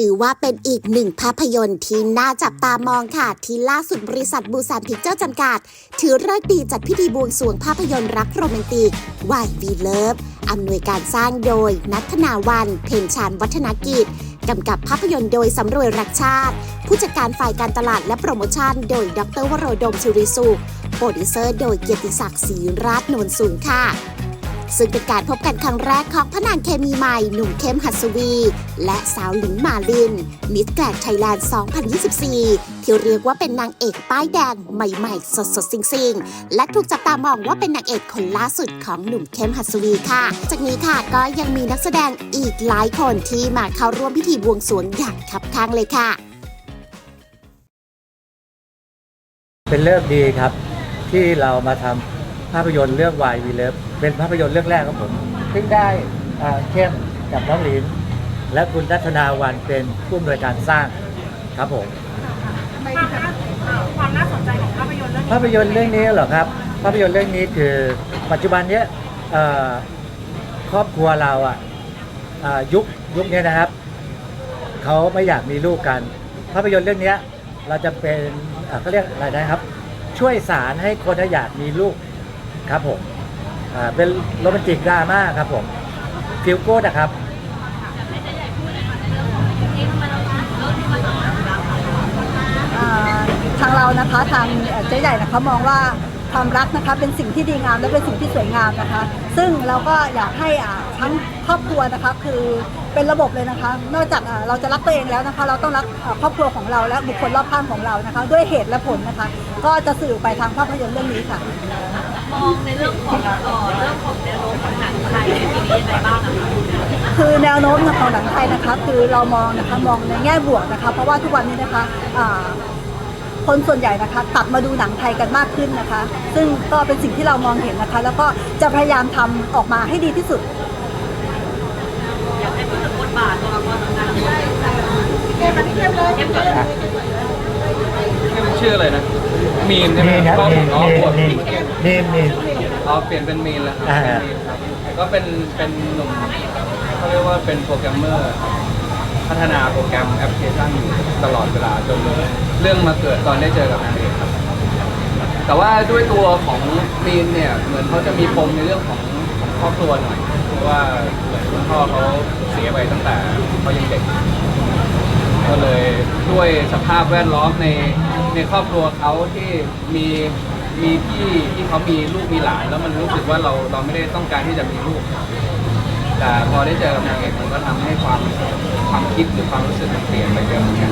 ถือว่าเป็นอีกหนึ่งภาพยนตร์ที่น่าจับตามองค่ะ ที่ล่าสุดบริษัทบูซานพิกเจอร์จำกัด ถือเลิกดีจัดพิธีบวงสรวงภาพยนตร์รักโรแมนติกวายวีเลิฟอำนวยการสร้างโดยนัทนาวันเพ็ญชานวัฒนกิจกำกับภาพยนตร์โดยสำรวยรักชาติ ผู้จัดการฝ่ายการตลาดและโปรโมชั่น โดยดรวโรดมสุริสุโปรดิวเซอร์โดยเกียรติศักดิ์ศรีราชนวลสูงค่ะ ซึ่งเป็นการพบกันครั้งแรกของพนางเคมีใหม่หนุ่มเข้มหัสวี และสาวหลิงมาลิน มิสแกรนไทยแลนด์ 2024 ที่เรียกว่าเป็นนางเอกป้ายแดงใหม่ๆ สดๆซิงๆ และถูกจับตามองว่าเป็นนางเอกคนล่าสุดของหนุ่มเข้มหัสวีค่ะ จากนี้ค่ะก็ยังมีนักแสดงอีกหลายคนที่มาเข้าร่วมพิธีบวงสรวงอย่างคับข้างเลยค่ะ เป็นเลิกษ์ดีครับที่เรามาทำ ภาพยนตร์เรื่องวายวีเลิฟเป็นภาพยนตร์เรื่องแรกของผมซึ่งได้อ่าเข้มกับน้องหลิน และคุณนัทนาวันเป็นผู้อำนวยการสร้างครับผม ความน่าเอ่อความน่าสนใจของภาพยนตร์เรื่องนี้ภาพยนตร์เรื่องนี้เหรอครับ ภาพยนตร์เรื่องนี้คือปัจจุบันเนี้ยเอ่อครอบครัวเราอะอ่ายุคยุคนี้นะครับเขาไม่อยากมีลูกกัน ภาพยนตร์เรื่องเนี้ยเราจะเป็นอ่าเขาเรียกอะไรนะครับ ช่วยสารให้คนอยากมีลูก ครับผมอ่าเป็นโรแมนติกดราม่าครับผมฟิลโก้นะครับอ่าทางเรานะคะทางเอ่อเจ๊ใหญ่นะคะมองว่าความรักนะคะเป็นสิ่งที่ดีงามและเป็นสิ่งที่สวยงามนะคะ ซึ่งเราก็อยากให้อ่า ครอบครัวนะคะ คือเป็นระบบเลยนะคะ นอกจากอ่าเราจะรักตัวเองแล้วนะคะ เราต้องรักอ่าครอบครัวของเราและบุคคลรอบข้างของเรานะคะ ด้วยเหตุและผลนะคะ ก็จะสื่อไปทางภาพยนตร์เรื่องนี้ค่ะ มองในเรื่องของเอ่อเรื่องของแนวโน้มของหนังไทยในปีนี้ยังไงบ้างอะคะคือแนวโน้มของหนังไทยนะคะ คือเรามองนะคะมองในแง่บวกนะคะ เพราะว่าทุกวันนี้นะคะอ่าคนส่วนใหญ่นะคะกลับมาดูหนังไทยกันมากขึ้นนะคะ ซึ่งก็เป็นสิ่งที่เรามองเห็นนะคะ แล้วก็จะพยายามทำออกมาให้ดีที่สุด อยากให้พูดถึง บทบาทตัวละครสำคัญของเกมมันเกมเลยเกมก่อนนี่มันชื่ออะไรนะ มีนใช่ไหมมีนครับก็มีนอ๋อบทมีนมีนมีน อ๋อเปลี่ยนเป็นมีนแล้วครับอ่า เป็นมีนครับก็เป็นเป็นหนุ่มเขาเรียกว่าเป็นโปรแกรมเมอร์ครับพัฒนาโปรแกรมแอปพลิเคชันอยู่ตลอดเวลาจนเรื่องมาเกิดตอนได้เจอกับนางเอกครับ แต่ว่าด้วยตัวของมีนเนี่ยเหมือนเขาจะมีปมในเรื่องของของค รอบครัวหน่อย เพราะว่าเหมือนคุณพ่อเขาเสียไปตั้งแต่เขายังเด็ก ก็เลยด้วยสภาพแวดล้อมในในครอบครัวเขาที่มีมีพี่ที่เขามีลูกมีหลาน แล้วมันรู้สึกว่าเราเราไม่ได้ต้องการที่จะมีลูก แต่พอได้เจอกับนางเอกมันก็ทำให้ความความคิดหรือความรู้สึกมันเปลี่ยนไปเยอะเหมือนกัน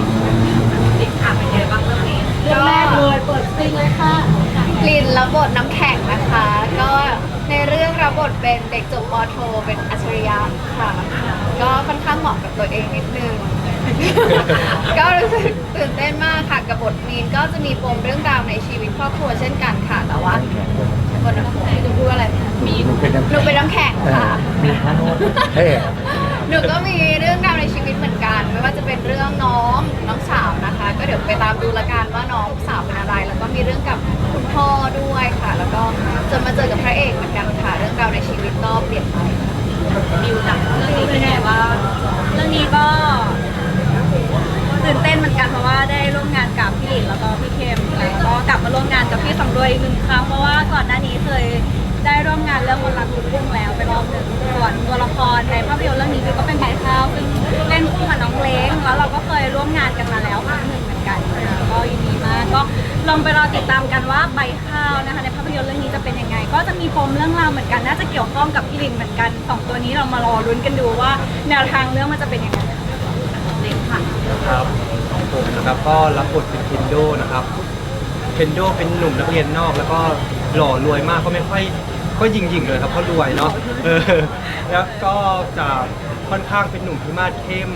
ติดถามเป็นไงบ้างเรื่องนี้ เรื่องแรกเลยเปิดซิงเลยค่ะ กลิ่นรับบทน้ำแข็งนะคะ ก็ ในเรื่องรับบทเป็นเด็กจบปโท เป็นอัจฉริยะค่ะ ก็ค่อนข้างเหมาะกับตัวเองนิดนึง ก็รู้สึกตื่นเต้นมากค่ะกับบทมีนก็จะมีปมเรื่องราวในชีวิตครอบครัวเช่นกันค่ะ แต่ว่าบทน้ำแข็งจะพูดว่าอะไรมีหนูเป็นน้ำหนูเป็นน้ำแข็งเออค่ะ มีพระโนดเท่ครับหนูก็มีเรื่องราวในชีวิตเหมือนกัน ไม่ว่าจะเป็นเรื่องน้องน้องสาวนะคะ ก็เดี๋ยวไปตามดูละกันว่าน้องสาวเป็นอะไร แล้วก็มีเรื่องกับคุณพ่อด้วยค่ะแล้วก็ จนมาเจอกับพระเอกเหมือนกันค่ะ เรื่องราวในชีวิตก็เปลี่ยนไปบิวจากเรื่องนี้เป็นไงบ้างเรื่องนี้ก็ตื่นเต้นเหมือนกันเพราะว่าได้ร่วมงานกับพี่หลินแล้วก็พี่เคมแล้วก็กลับมาร่วมงานกับพี่สำรวยอีกหนึ่งครั้ง องไปรอติดตามกันว่าใบข้าวนะคะ ในภาพยนตร์เรื่องนี้จะเป็นยังไง ก็จะมีปมเรื่องราวเหมือนกันน่าจะเกี่ยวข้องกับพี่ลินเหมือนกันสองตัวนี้เรามารอลุ้นกันดูว่าแนวทางเรื่องมันจะเป็นยังไงครับของผมนะครับก็รับบทเป็นเคนโดนะครับเคนโดเป็นหนุ่มนักเรียนนอก แล้วก็หล่อรวยมากก็ไม่ค่อยก็ยิงยิงเลยครับเพราะรวยเนาะเออแล้วก็จะค่อนข้างเป็นหนุ่มพิมาศเข้ม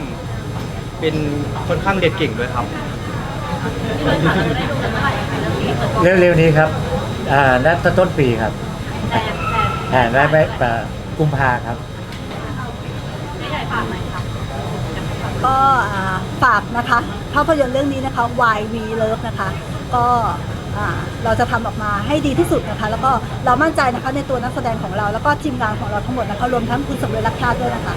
เป็นค่อนข้างเรียนเก่งด้วยครับ เร็วๆนี้ครับอ่านัดต้นปีครับแต่แต่แผนไว้ไปอ่ากุมภาครับไม่ใหญ่ฝากหน่อยค่ะก็อ่าฝากนะคะภาพยนตร์เรื่องนี้นะคะ Why We Love นะคะ ก็อ่าเราจะทำออกมาให้ดีที่สุดนะคะ แล้วก็เรามั่นใจนะคะในตัวนักแสดงของเรา แล้วก็ทีมงานของเราทั้งหมดนะคะรวมทั้งคุณสมเด็จรักชาติด้วยนะคะ